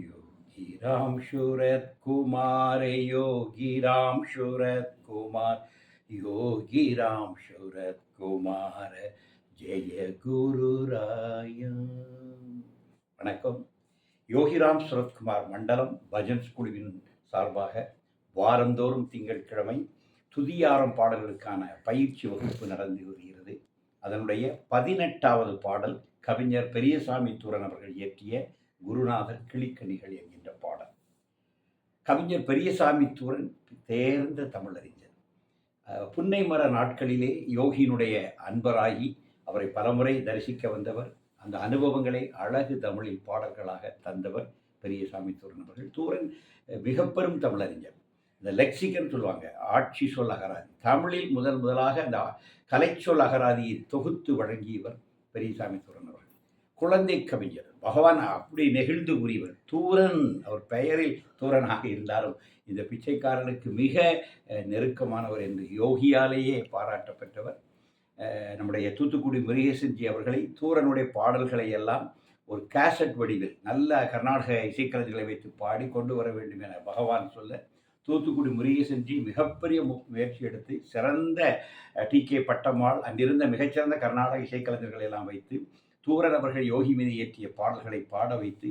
योगी राम शूरत कुमार योगी राम शूरत कुमार योगी राम शूरत कुमार ஜெய குருராய வணக்கம் யோகிராம் சுரத்குமார் மண்டலம் பஜன்ஸ் குழுவின் சார்பாக வாரந்தோறும் திங்கட்கிழமை துதியாரம் பாடல்களுக்கான பயிற்சி வகுப்பு நடந்து வருகிறது அதனுடைய பதினெட்டாவது பாடல் கவிஞர் பெரியசாமி தூரன் அவர்கள் இயற்றிய குருநாதர் கிளிக்கணிகள் என்கின்ற பாடல். கவிஞர் பெரியசாமி தூரன் தேர்ந்த தமிழறிஞர். புன்னை மர நாட்களிலே யோகியினுடைய அன்பராகி அவரை பலமுறை தரிசிக்க வந்தவர் அந்த அனுபவங்களை அழகு தமிழில் பாடல்களாக தந்தவர் பெரியசாமி தூரன் அவர்கள். தூரன் மிக பெரும் தமிழறிஞர். இந்த லெக்சிகன் சொல்லுவாங்க ஆட்சி சொல் அகராதி. தமிழில் முதல் முதலாக அந்த கலைச்சொல் அகராதியை தொகுத்து வழங்கியவர் பெரியசாமி தூரன் அவர்கள் குழந்தை கவிஞர். பகவான் அப்படி நெகிழ்ந்து கூறியவர். தூரன் அவர் பெயரில் தூரனாக இருந்தாலும் இந்த பிச்சைக்காரனுக்கு மிக நெருக்கமானவர் என்று யோகியாலேயே பாராட்டப்பட்டவர். நம்முடைய தூத்துக்குடி முருகேசன்ஜி அவர்களை தூரனுடைய பாடல்களை எல்லாம் ஒரு கேசட் வடிவில் நல்ல கர்நாடக இசைக்கலைஞர்களை வைத்து பாடி கொண்டு வர வேண்டும் என பகவான் சொல்ல தூத்துக்குடி முருகேசன்ஜி மிகப்பெரிய மு- முயற்சி எடுத்து சிறந்த டி கே பட்டம்மாள் அங்கிருந்த மிகச்சிறந்த கர்நாடக இசைக்கலைஞர்களை எல்லாம் வைத்து தூரன் அவர்கள் யோகி மீது இயற்றிய பாடல்களை பாட வைத்து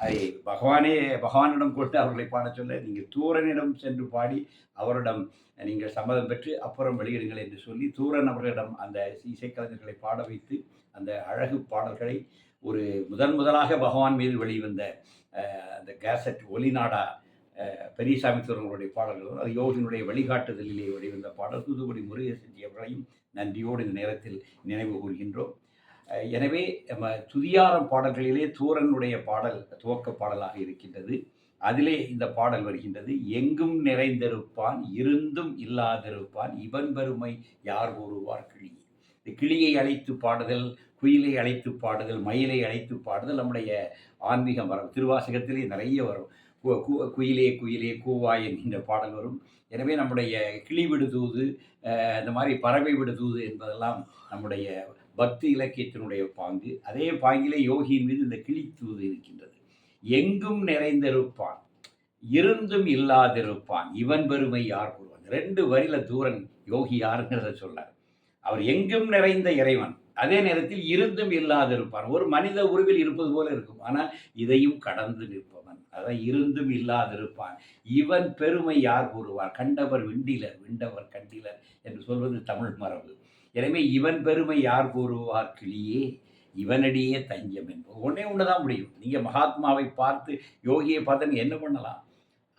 அதை பகவானே பகவானிடம் கொண்டு அவர்களை பாடச் சொல்ல நீங்கள் தூரனிடம் சென்று பாடி அவரிடம் நீங்கள் சம்மதம் பெற்று அப்புறம் வெளியிடுங்கள் என்று சொல்லி தூரன் அவர்களிடம் அந்த இசைக்கலைஞர்களை பாட வைத்து அந்த அழகு பாடல்களை ஒரு முதன் முதலாக பகவான் மீது வெளிவந்த அந்த கேசட் ஒலிநாடா பெரியசாமி தூரங்களுடைய பாடல்கள் அது யோகினுடைய வழிகாட்டுதலிலே வெளிவந்த பாடல் தூத்துக்குடி முருகேசன்ஜி அவர்களையும் நன்றியோடு இந்த நேரத்தில் நினைவு கூறுகின்றோம். எனவே நம்ம துதியாரம் பாடல்களிலே தூரனுடைய பாடல் துவக்க பாடலாக இருக்கின்றது. அதிலே இந்த பாடல் வருகின்றது. எங்கும் நிறைந்திருப்பான் இருந்தும் இல்லாதிருப்பான் இவன் பெருமை யார் கூறுவார் கிளி? இந்த கிளியை அழைத்து பாடுதல் குயிலை அழைத்து பாடுதல் மயிலை அழைத்து பாடுதல் நம்முடைய ஆன்மீக மரம் திருவாசகத்திலே நிறைய வரும். கு- குயிலே குயிலே கூவாய் என்கின்ற பாடல் வரும். எனவே நம்முடைய கிளி விடுதூது இந்த மாதிரி பறவை விடுதூது என்பதெல்லாம் நம்முடைய பக்தி இலக்கியத்தினுடைய பாங்கு. அதே பாங்கிலே யோகியின் மீது இந்த கிளித்தூது இருக்கின்றது. எங்கும் நிறைந்திருப்பான் இருந்தும் இல்லாதிருப்பான் இவன் பெருமை யார் கூறுவான்? ரெண்டு வரியில தூரன் யோகி யாருங்கிறத சொன்னார் அவர் எங்கும் நிறைந்த இறைவன் அதே நேரத்தில் இருந்தும் இல்லாதிருப்பான். ஒரு மனித உருவில் இருப்பது போல இருக்கும். ஆனால் இதையும் கடந்து நிற்பவன். அதான் இருந்தும் இல்லாதிருப்பான். இவன் பெருமை யார் கூறுவார்? கண்டவர் விண்டிலர் விண்டவர் கண்டிலர் என்று சொல்வது தமிழ் மரபு. எனவே இவன் பெருமை யார் கூறுவார் கிளியே? இவனடியே தஞ்சம் என்பது ஒன்றே ஒன்று தான் முடியும். நீங்கள் மகாத்மாவை பார்த்து யோகியை பார்த்து என்ன பண்ணலாம்?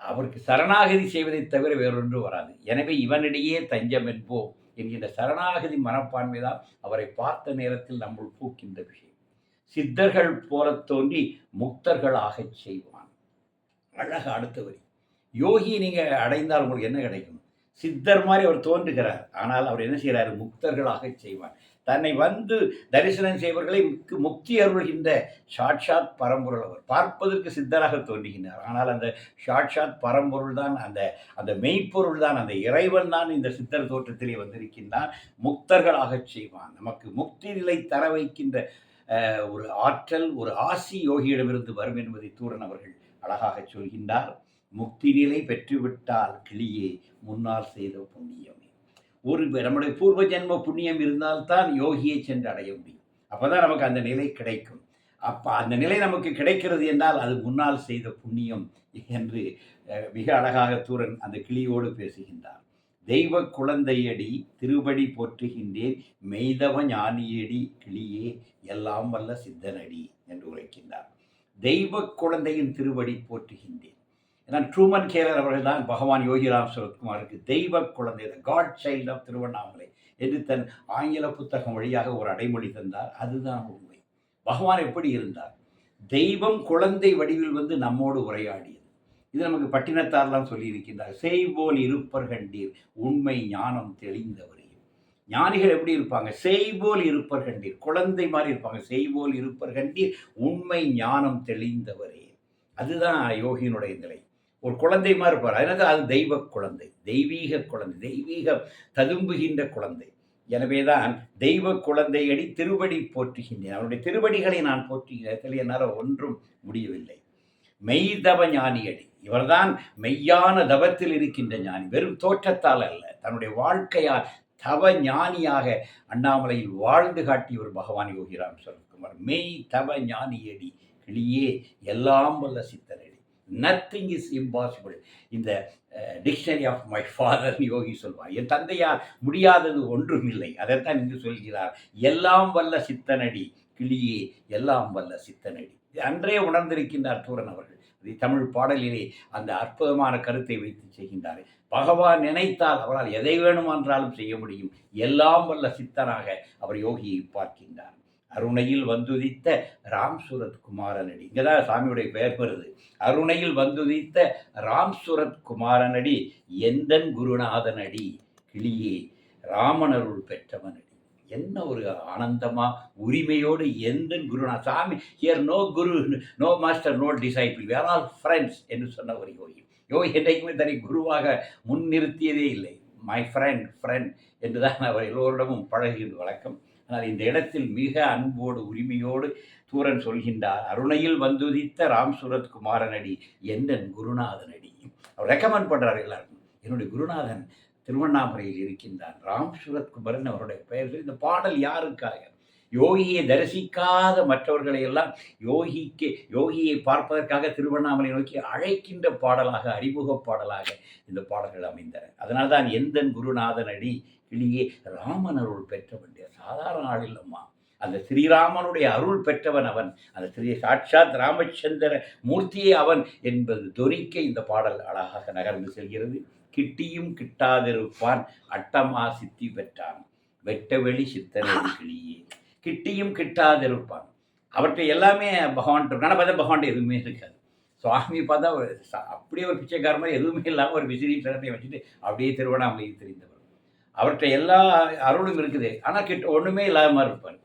அவருக்கு சரணாகதி செய்வதை தவிர வேறொன்று வராது. எனவே இவனிடையே தஞ்சம் என்போம் என்கின்ற சரணாகதி மனப்பான்மை தான் அவரை பார்த்த நேரத்தில் நம்முள் பூக்கின்ற விஷயம். சித்தர்கள் போல தோன்றி முக்தர்கள் ஆகச் செய்வான். அழக அடுத்தவரி யோகி யோகியை நீங்கள் அடைந்தால் உங்களுக்கு என்ன கிடைக்கும்? சித்தர் மாதிரி அவர் தோன்றுகிறார். ஆனால் அவர் என்ன செய்கிறார்? முக்தர்களாக செய்வார். தன்னை வந்து தரிசனம் செய்வர்களை முக்தி அருள்கின்ற சாட்சாத் பரம்பொருள் அவர். பார்ப்பதற்கு சித்தராக தோன்றுகின்றார். ஆனால் அந்த சாட்சாத் பரம்பொருள் தான் அந்த அந்த மெய்ப்பொருள் தான் அந்த இறைவன் தான் இந்த சித்தர் தோற்றத்திலே வந்திருக்கின்றான். முக்தர்களாக செய்வான். நமக்கு முக்தி நிலை தர வைக்கின்ற ஒரு ஆற்றல் ஒரு ஆசி யோகியிடமிருந்து வரும் என்பதை தூரன் அவர்கள் அழகாக சொல்கின்றார். முக்தி நிலை பெற்றுவிட்டால் கிளியே முன்னால் செய்த புண்ணியமே. ஒரு நம்முடைய பூர்வ ஜென்ம புண்ணியம் இருந்தால்தான் யோகியை சென்று அடைய முடியும். அப்போதான் நமக்கு அந்த நிலை கிடைக்கும். அப்போ அந்த நிலை நமக்கு கிடைக்கிறது என்றால் அது முன்னால் செய்த புண்ணியம் என்று மிக அழகாக தூரன் அந்த கிளியோடு பேசுகின்றார். தெய்வ குழந்தையடி திருவடி போற்றுகின்றேன் மெய்தவ ஞானியடி கிளியே எல்லாம் வல்ல சித்தனடி என்று உரைக்கின்றார். தெய்வ குழந்தையின் திருவடி போற்றுகின்றேன். ஏன்னா ட்ரூமன் கேலர் அவர்கள் தான் பகவான் யோகிராம் சுரத்குமாருக்கு தெய்வ குழந்தை காட் சைல்ட் ஆஃப் திருவண்ணாமலை என்று தன் ஆங்கில புத்தகம் வழியாக ஒரு அடைமொழி தந்தார். அதுதான் உண்மை. பகவான் எப்படி இருந்தார்? தெய்வம் குழந்தை வடிவில் வந்து நம்மோடு உரையாடியது. இது நமக்கு பட்டினத்தார்லாம் சொல்லியிருக்கின்றார். செய்போல் இருப்பர் கண்டீர் உண்மை ஞானம் தெளிந்தவரே. ஞானிகள் எப்படி இருப்பாங்க? செய்போல் இருப்பர் கண்டீர் குழந்தை மாதிரி இருப்பாங்க. செய்போல் இருப்பர் கண்டீர் உண்மை ஞானம் தெளிந்தவரே. அதுதான் யோகியினுடைய நிலை. ஒரு குழந்தை மாதிரி இருப்பார். அதனால அது தெய்வ குழந்தை தெய்வீக குழந்தை தெய்வீக ததும்புகின்ற குழந்தை. எனவேதான் தெய்வ குழந்தையடி திருவடி போற்றுகின்றேன். அவருடைய திருவடிகளை நான் போற்றுகிறேன். என்னால் ஒன்றும் முடியவில்லை. மெய்தவ ஞானியடி. இவர்தான் மெய்யான தவத்தில் இருக்கின்ற ஞானி. வெறும் தோற்றத்தால் அல்ல. தன்னுடைய வாழ்க்கையால் தவ ஞானியாக அண்ணாமலையில் வாழ்ந்து காட்டியவர் பகவான் யோகிராம் சரத்குமார். மெய் தவ ஞானியடி. கிளியே எல்லாம் வல்ல சித்தனடி நத்திங் இஸ் இம்பாசிபிள் இந்த dictionary of my father Yogi சொல்வார். என் தந்தையார் முடியாதது ஒன்றும் இல்லை அதைத்தான் இங்கு சொல்கிறார். எல்லாம் வல்ல சித்தனடி கிளியே எல்லாம் வல்ல சித்தனடி. அன்றே உணர்ந்திருக்கின்றார் தூரன் அவர்கள். இது தமிழ் பாடலிலே அந்த அற்புதமான கருத்தை வைத்து செய்கின்றார். பகவான் நினைத்தால் அவரால் எதை வேணுமென்றாலும் செய்ய முடியும். எல்லாம் வல்ல சித்தனாக அவர் யோகியை பார்க்கின்றார். அருணையில் வந்துதித்த ராம் குமாரனடி இங்கே தான் சாமியுடைய பெயர் வருது அருணையில் வந்துதித்த ராம் சூரத் குமாரனடி எந்தன் குருநாதனடி கிளியே ராமனருள் பெற்றவனடி. என்ன ஒரு ஆனந்தமா உரிமையோடு எந்த குருநாத் சாமி here no guru no master no disciple we're all friends என்று சொன்ன ஒரு யோகி. யோகி என்றைக்குமே தன்னை குருவாக முன்னிறுத்தியதே இல்லை. மை ஃப்ரெண்ட் ஃப்ரெண்ட் என்று தான் அவர் எல்லோரிடமும் பழகியது வழக்கம். ஆனால் இந்த இடத்தில் மிக அன்போடு உரிமையோடு தூரன் சொல்கின்றார் அருணையில் வந்துதித்த ராம் சுரத் குமாரனடி எந்தன் குருநாதனடி? அவர் ரெக்கமெண்ட் பண்ணுறார் எல்லாருக்கும். என்னுடைய குருநாதன் திருவண்ணாமலையில் இருக்கின்றான். ராம் சுரத் குமரன் அவருடைய பெயர் இந்த பாடல் யாருக்காக? யோகியை தரிசிக்காத மற்றவர்களை எல்லாம் யோகிக்கு யோகியை பார்ப்பதற்காக திருவண்ணாமலை நோக்கி அழைக்கின்ற பாடலாக அறிமுக பாடலாக இந்த பாடல்கள் அமைந்தன. அதனால்தான் எந்தன் குருநாதன் அடி கிளியே ராமன் அருள் பெற்ற வேண்டிய சாதாரண ஆள் இல்லம்மா. அந்த ஸ்ரீராமனுடைய அருள் பெற்றவன் அவன். அந்த ஸ்ரீ சாட்சாத் ராமச்சந்திர மூர்த்தியே அவன் என்பது தொரிக்க இந்த பாடல் அழகாக நகர்ந்து செல்கிறது. கிட்டியும் கிட்டாதிருப்பான் அட்டமா சித்தி பெற்றான். வெட்டவெளி சித்தனை கிளியே. கிட்டியும் கிட்டாதிருப்பான். அவற்றை எல்லாமே பகவான் கணபத பகவான் எதுவுமே இருக்காது. சுவாமி பார்த்தா ஒரு அப்படியே ஒரு பிச்சைக்கார மாதிரி எதுவுமே இல்லாமல் ஒரு விசிறி வச்சுட்டு அப்படியே திருவண்ணாமலையில் தெரிந்தவர். அவர்கிட்ட எல்லா அருளும் இருக்குது. ஆனால் கிட்ட ஒன்றுமே இல்லாத மாதிரி இருப்பார்.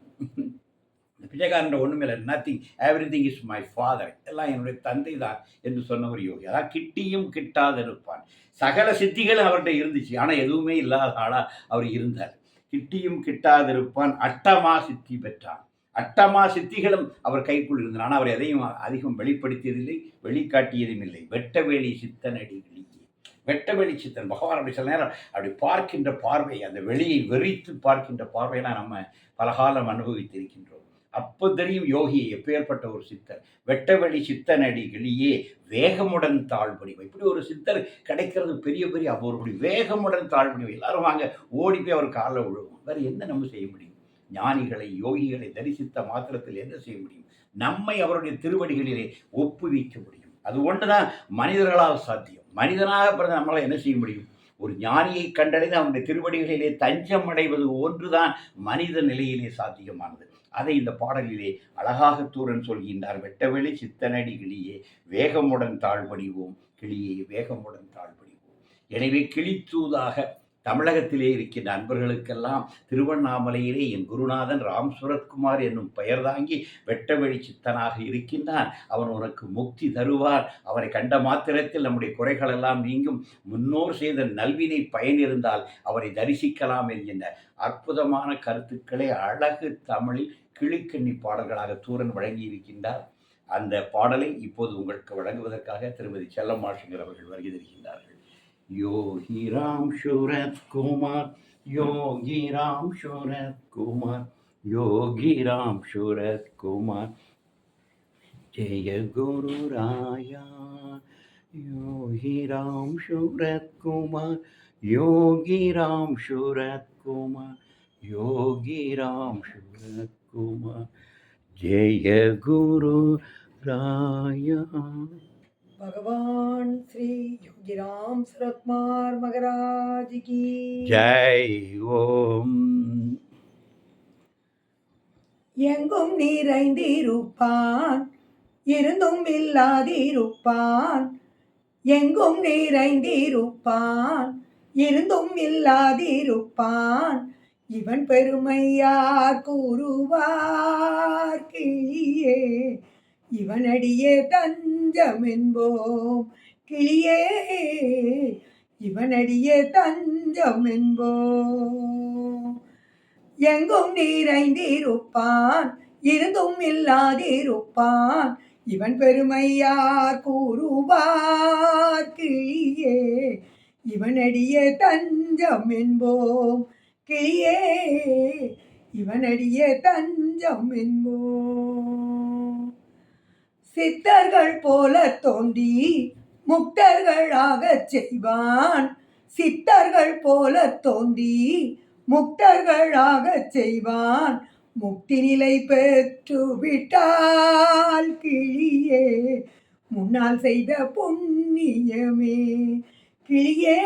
பிச்சைக்காரன் ஒன்றுமே இல்லை. Nothing everything is my father எல்லாம் என்னுடைய தந்தை தான் என்று சொன்ன ஒரு யோகி. அதான் கிட்டியும் கிட்டாத இருப்பான் சகல சித்திகளும் அவர்கிட்ட இருந்துச்சு. ஆனால் எதுவுமே இல்லாத ஆளாக அவர் இருந்தார். கிட்டியும் கிட்டாதிருப்பான். அட்டமா சித்தி பெற்றான். அட்டமா சித்திகளும் அவர் கைக்குள் இருந்தன. ஆனால் அவர் எதையும் அதிகம் வெளிப்படுத்தியதில்லை வெளிக்காட்டியதும் இல்லை. வெட்டவேலி சித்தனடி வெட்ட வெளி சித்தன் பகவான் அப்படி சில நேரம் அப்படி பார்க்கின்ற பார்வை அந்த வெளியை வெறித்து பார்க்கின்ற பார்வையெல்லாம் நம்ம பலகாலம் அனுபவித்திருக்கின்றோம். அப்போ தெரியும் யோகியை எப்பேற்பட்ட ஒரு சித்தர்? வெட்டவெளி சித்தனடிகளியே வேகமுடன் தாழ்படிவை இப்படி ஒரு சித்தர் கிடைக்கிறது பெரிய பெரிய அபூர்வடி வேகமுடன் தாழ்படிவை எல்லாரும் வாங்க ஓடி போய் அவர் காலில் விழுவோம். வேறு என்ன நம்ம செய்ய முடியும்? ஞானிகளை யோகிகளை தரிசித்த மாத்திரத்தில் என்ன செய்ய முடியும்? நம்மை அவருடைய திருவடிகளிலே ஒப்புவிக்க முடியும். அது ஒன்று தான் மனிதர்களால் சாத்தியம். மனிதனாக பிறந்த நம்மளால் என்ன செய்ய முடியும்? ஒரு ஞானியை கண்டடைந்து அவனுடைய திருவடிகளிலே தஞ்சம் அடைவது ஒன்றுதான் மனித நிலையிலே சாத்தியமானது. அதை இந்த பாடலிலே அழகாக தூரன் சொல்கின்றார் வெட்டவெளி சித்தனடி கிளியே வேகமுடன் தாழ்படிவோம் கிளியே வேகமுடன் தாழ்படிவோம் எனவே கிளித்தூதாக தமிழகத்திலே இருக்கின்ற நண்பர்களுக்கெல்லாம் திருவண்ணாமலையிலே என் குருநாதன் ராம் சுரத்குமார் என்னும் பெயர் தாங்கி வெட்ட வெளிச்சித்தனாக இருக்கின்றான். அவன் உனக்கு முக்தி தருவார் அவனை கண்ட மாத்திரத்தில் நம்முடைய குறைகளெல்லாம் நீங்கும். முன்னோர் செய்த நல்வினை பயனிருந்தால் அவரை தரிசிக்கலாம் என்கின்ற அற்புதமான கருத்துக்களை அழகு தமிழில் கிளிக்கண்ணி பாடல்களாக தூரன் வழங்கி இருக்கின்றார் அந்த பாடலை இப்போது உங்களுக்கு வழங்குவதற்காக திருமதி செல்லம்மாஷிங்கர் அவர்கள் வருகை தருகின்றார்கள். योगी राम शूरत कुमार योगी राम शूरत कुमार योगी राम शूरत कुमार जय गुरु राया योगी राम शूरत कुमार योगी राम शूरत कुमार योगी राम शूरत कुमार जय गुरु राया भगवान श्री योगीराम सरत्मार महाराज की ஜெய் ஓம் எங்கும் நிறைந்திருப்பான் இருந்தும் இல்லாதிருப்பான் எங்கும் நிறைந்திருப்பான் இருந்தும் இல்லாதிருப்பான் இவன் பெருமையார் கூறுவார் கிளியே இவனடியே தஞ்சம் என்போம் கிளியே இவனடியே தஞ்சம் என்போம் எங்கும் நீரைந்திருப்பான் இருந்தும் இல்லாதிருப்பான். இவன் பெருமையார் கூறுவார் கிளியே இவனடியே தஞ்சம் என்போம் கிளியே இவனடியே தஞ்சம் என்போம் சித்தர்கள் போல தோண்டி முக்தர்களாக செய்வான். சித்தர்கள் போல தோண்டி முக்தர்களாக செய்வான். முக்தி நிலை பெற்று விட்டால் கிளியே முன்னால் செய்த புண்ணியமே. கிளியே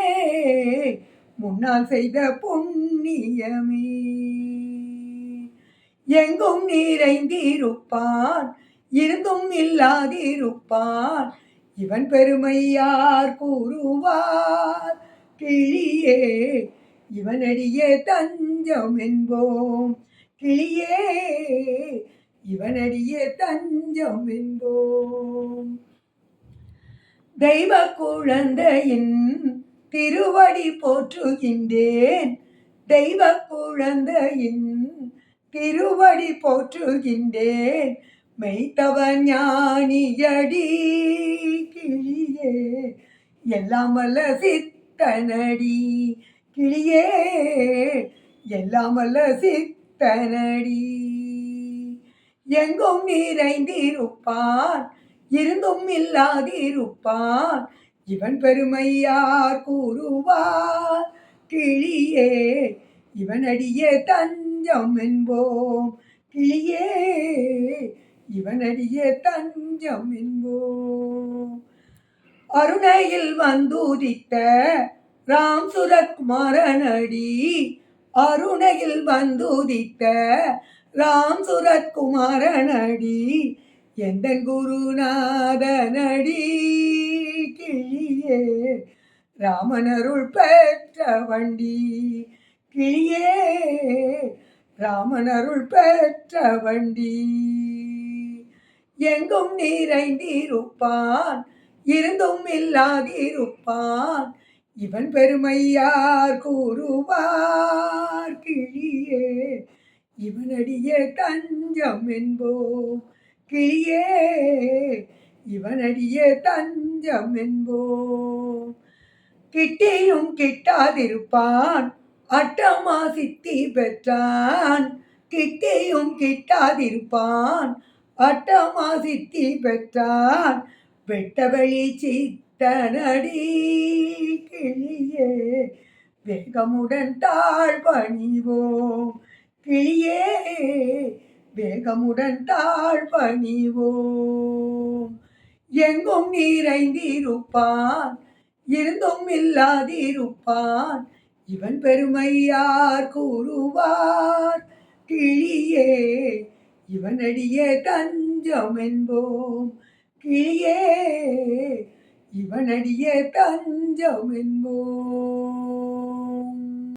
முன்னால் செய்த புண்ணியமே. எங்கும் நிறைந்திருப்பான். இருந்தும் இல்லாதிருப்பான். இவன் பெருமையார் கூறுவார் கிளியே இவனடியே தஞ்சம் என்போம். கிளியே இவனடியே தஞ்சம் என்போம். தெய்வ குழந்தையின் திருவடி போற்றுகின்றேன். தெய்வ குழந்தையின் திருவடி போற்றுகின்றேன். மெய்த்தவ ஞானியடி கிளியே எல்லாம் வல்ல சித்தனடி கிளியே எல்லாம் வல்ல சித்தனடி எங்கும் நிறைந்திருப்பான் இருந்தும் இல்லாதிருப்பான் இவன் பெருமையார் கூறுவார் கிளியே இவனடியே தஞ்சம் என்போம் கிளியே இவனடியே தஞ்சம் என்போம் அருணையில் வந்துதித்த ராம் சுரத்குமாரனடி அருணையில் வந்துதித்த ராம் சுரத்குமாரனடி எந்த குருநாதனடி கிளியே. ராமனருள் பெற்ற வண்டி கிளியே. ராமனருள் பெற்ற வண்டி எங்கும் நிறைந்திருப்பான் இருந்தும் இல்லாதிருப்பான். இவன் பெருமையார் கூறுவார் கிளியே இவனடிய தஞ்சம் என்போம் கிளியே இவனடிய தஞ்சம் என்போம் கிட்டியும் கிட்டாதிருப்பான் அட்டமா சித்தி பெற்றான். கிட்டியும் கிட்டாதிருப்பான் அட்டமா சித்தி பெற்றான். வெட்டவழி சித்தனடி கிளியே வேகமுடன் தாழ் பணிவோம் கிளியே வேகமுடன் தாழ் பணிவோம் எங்கும் நிறைந்திருப்பான் இருந்தும் இல்லாதிருப்பான். இவன் பெருமையார் கூறுவார்? கிளியே இவனடிய தஞ்சம் என்போம் கிளியே இவனடிய தஞ்சம் என்போம்